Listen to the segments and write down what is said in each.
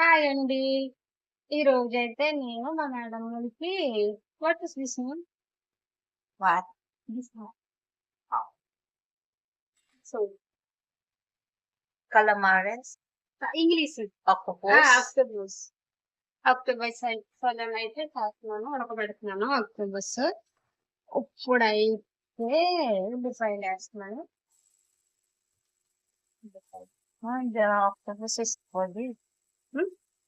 Hi అండి. ఈరోజైతే నేను మా మేడంకి what is this name? What? This. So, calamares, English. ఆ! octopus, octopus. ఆక్టోబస్ అయి సోలన్ అయితే చేస్తున్నాను. ఉడకబెడుతున్నాను ఆక్టోబస్. ఇప్పుడైతే డిఫైన్ చేస్తున్నాను. and the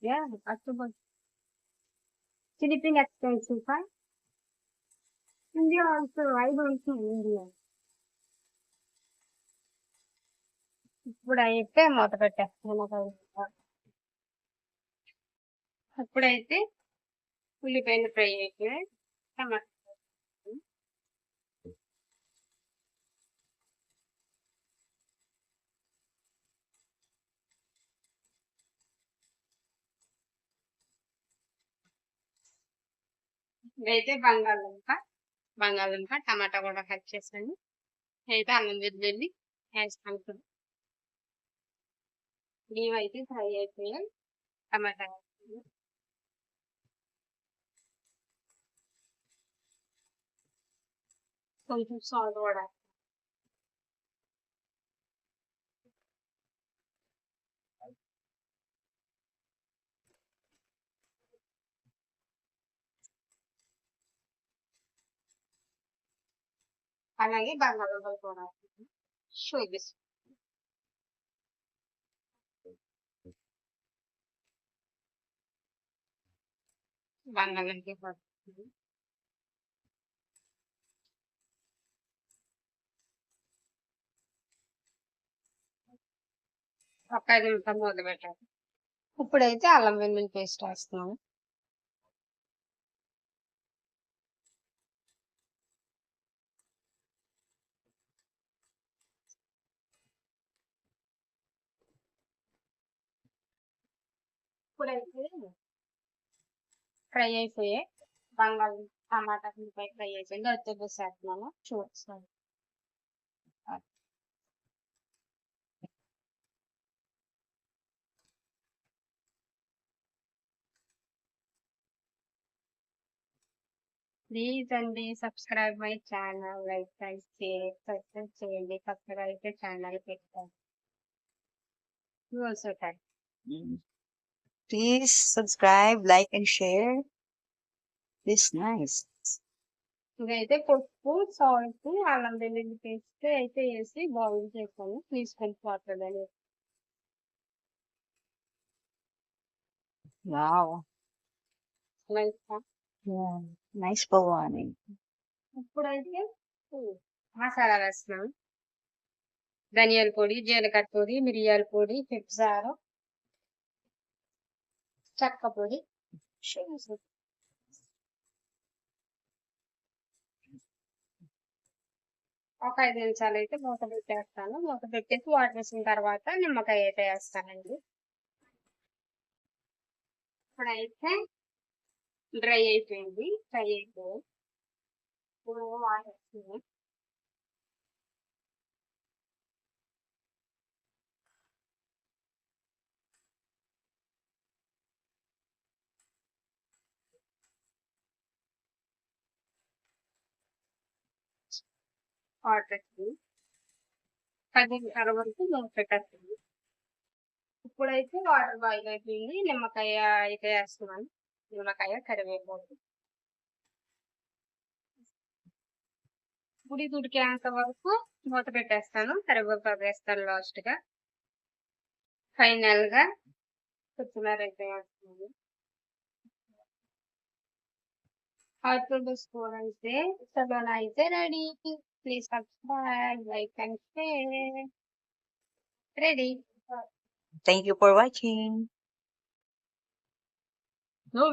Yeah, October. Sleeping at hmm. Yeah! Octopus. Philippine expensive for India also India. ఇప్పుడైతే మూత పెట్టేస్తాను అప్పుడైతే ఇప్పుడైతే ఉల్లిపాయలు ఫ్రై అయితే టమాటా ఇదైతే బంగాళదుంప. బంగాళదుంప, టమాటా కూడా కట్ చేసాను అయితే అల్లం వెల్లుల్లి వేస్తాను ఇప్పుడు. ఇవైతే ఫ్రై అయిపోయాయి. టమాటా కొంచెం సాల్ట్ కూడా అలాగే బంగాళదుంపలు కూడా చూపిస్తాను. బంగాళదుంప పడుతుంది. ఒక ఐదు నిమిషాలు మూత పెట్టాలి. ఇప్పుడైతే అల్లం వెల్లుల్లి పేస్ట్ వేస్తున్నాను. ఇప్పుడైతే ఫ్రై అయిపోయాయి. బంగాళదుంప, టమాటా, ఉల్లిపాయ ఫ్రై అయిపోయింది. ఆక్టోబస్ వేస్తున్నాను. చూపిస్తాను. ప్లీజ్ అండి subscribe my channel. Like and share, subscribe చేయండి. కొత్తగా అయితే ఛానల్ పెట్టాను. You also type. Please subscribe, like, and share. This nice. ఇదైతే పప్పు, సాల్ట్, అల్లం వెల్లుల్లి పేస్ట్ అయితే వేసి బాయిల్ చేశాను. తీసుకొని వాటర్ అని. Wow. Like Yeah. Nice bawani. ఇప్పుడైతే మసాలా వేస్తున్నాం. ధనియాల పొడి, జీలకర్ర పొడి, మిరియాల పొడి, పెప్పసారం, చెక్క పొడి. ఒక ఐదు నిమిషాలు అయితే మూత పెట్టేస్తాను. మూత పెట్టేసి వాటర్ వేసిన తర్వాత నిమ్మకాయ అయితే వేస్తానండి. ఇప్పుడైతే డ్రై అయిపోయింది. ఫ్రై అయిపోయింది. ఇప్పుడు వాటర్ వేస్తున్నాను. వాటర్ వేస్తుంది. పది నిమిషాల వరకు మూత పెట్టేస్తుంది. ఇప్పుడైతే వాటర్ బాయిల్ అయిపోయింది. నిమ్మకాయ అయితే వేస్తున్నాను. నిమ్మకాయ, కరివేపాకు. ఉడికి ఉడికేంత వరకు మూత పెట్టేస్తాను. కరివేపాకు వేస్తాను లాస్ట్గా. ఫైనల్గా కొత్తిమీర అయితే వేస్తున్నాను. ఆక్టోబస్ కూర అయితే సలోనా అయితే ready. please subscribe, like, and share. Ready? Thank you for watching. No